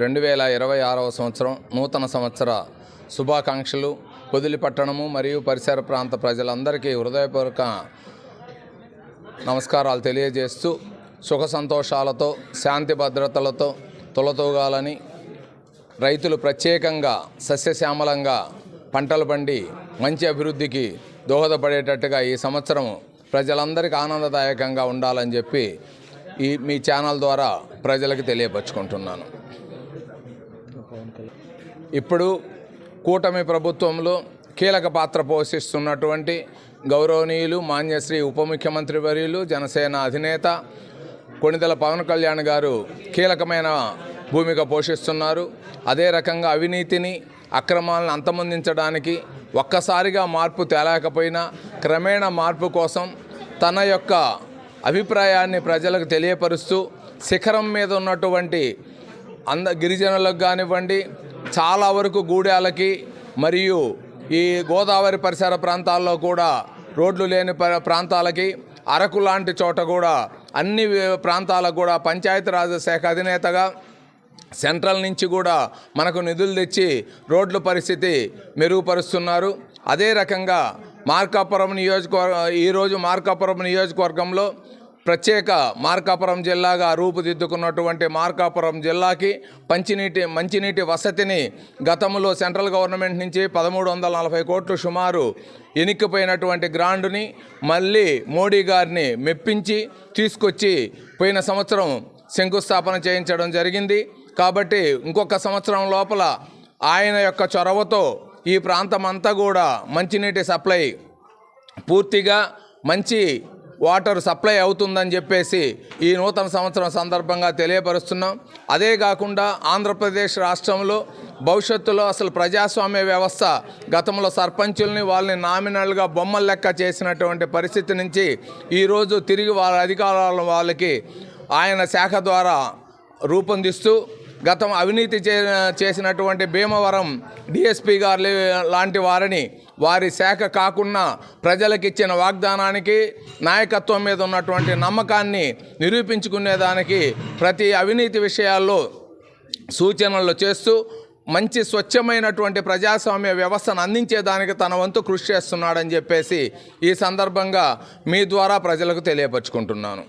రెండు వేల ఇరవై ఆరవ సంవత్సరం నూతన సంవత్సర శుభాకాంక్షలు. పొదిలి పట్టణము మరియు పరిసర ప్రాంత ప్రజలందరికీ హృదయపూర్వక నమస్కారాలు తెలియజేస్తూ సుఖ సంతోషాలతో శాంతి భద్రతలతో తొలతూగాలని రైతులు ప్రత్యేకంగా సస్యశ్యామలంగా పంటలు పండి మంచి అభివృద్ధికి దోహదపడేటట్టుగా ఈ సంవత్సరం ప్రజలందరికీ ఆనందదాయకంగా ఉండాలని చెప్పి ఈ మీ ఛానల్ ద్వారా ప్రజలకు తెలియపరుచుకుంటున్నాను. ఇప్పుడు కూటమి ప్రభుత్వంలో కీలక పాత్ర పోషిస్తున్నటువంటి గౌరవనీయులు మాన్యశ్రీ ఉప ముఖ్యమంత్రి వర్యులు జనసేన అధినేత కొణిదల పవన్ కళ్యాణ్ గారు కీలకమైన భూమిక పోషిస్తున్నారు. అదే రకంగా అవినీతిని అక్రమాలను అంతమొందించడానికి ఒక్కసారిగా మార్పు తేలేకపోయినా క్రమేణా మార్పు కోసం తన యొక్క అభిప్రాయాన్ని ప్రజలకు తెలియపరుస్తూ శిఖరం మీద ఉన్నటువంటి అంద గిరిజనులకు కానివ్వండి చాలా వరకు గూడాలకి మరియు ఈ గోదావరి పరిసర ప్రాంతాల్లో కూడా రోడ్లు లేని ప- ప్రాంతాలకి అరకు లాంటి చోట కూడా అన్ని ప్రాంతాలకు కూడా పంచాయతీరాజ్ శాఖ అధినేతగా సెంట్రల్ నుంచి కూడా మనకు నిధులు తెచ్చి రోడ్ల పరిస్థితి మెరుగుపరుస్తున్నారు. అదే రకంగా మార్కాపురం నియోజకవర్గ ఈరోజు మార్కాపురం నియోజకవర్గంలో ప్రత్యేక మార్కాపురం జిల్లాగా రూపుదిద్దుకున్నటువంటి మార్కాపురం జిల్లాకి పంచినీటి మంచినీటి వసతిని గతంలో సెంట్రల్ గవర్నమెంట్ నుంచి పదమూడు వందల నలభై కోట్లు సుమారు ఎనిక్కిపోయినటువంటి గ్రాండుని మళ్ళీ మోడీ గారిని మెప్పించి తీసుకొచ్చి పోయిన సంవత్సరం శంకుస్థాపన చేయించడం జరిగింది. కాబట్టి ఇంకొక సంవత్సరం లోపల ఆయన యొక్క చొరవతో ఈ ప్రాంతం అంతా కూడా మంచినీటి సప్లై పూర్తిగా మంచి వాటర్ సప్లై అవుతుందని చెప్పేసి ఈ నూతన సంవత్సరం సందర్భంగా తెలియపరుస్తున్నాం. అదే కాకుండా ఆంధ్రప్రదేశ్ రాష్ట్రంలో భవిష్యత్తులో అసలు ప్రజాస్వామ్య వ్యవస్థ గతంలో సర్పంచుల్ని వాళ్ళని నామినల్గా బొమ్మల లెక్క చేసినటువంటి పరిస్థితి నుంచి ఈరోజు తిరిగి వాళ్ళ అధికారాల వాళ్ళకి ఆయన శాఖ ద్వారా రూపొందిస్తూ గతం అవినీతి చే చేసినటువంటి భీమవరం డిఎస్పీ గారు లాంటి వారిని వారి శాఖ కాకుండా ప్రజలకిచ్చిన వాగ్దానానికి నాయకత్వం మీద ఉన్నటువంటి నమ్మకాన్ని నిరూపించుకునేదానికి ప్రతి అవినీతి విషయాల్లో సూచనలు చేస్తూ మంచి స్వచ్ఛమైనటువంటి ప్రజాస్వామ్య వ్యవస్థను అందించేదానికి తన వంతు కృషి చేస్తున్నాడని చెప్పేసి ఈ సందర్భంగా మీ ద్వారా ప్రజలకు తెలియపరుచుకుంటున్నాను.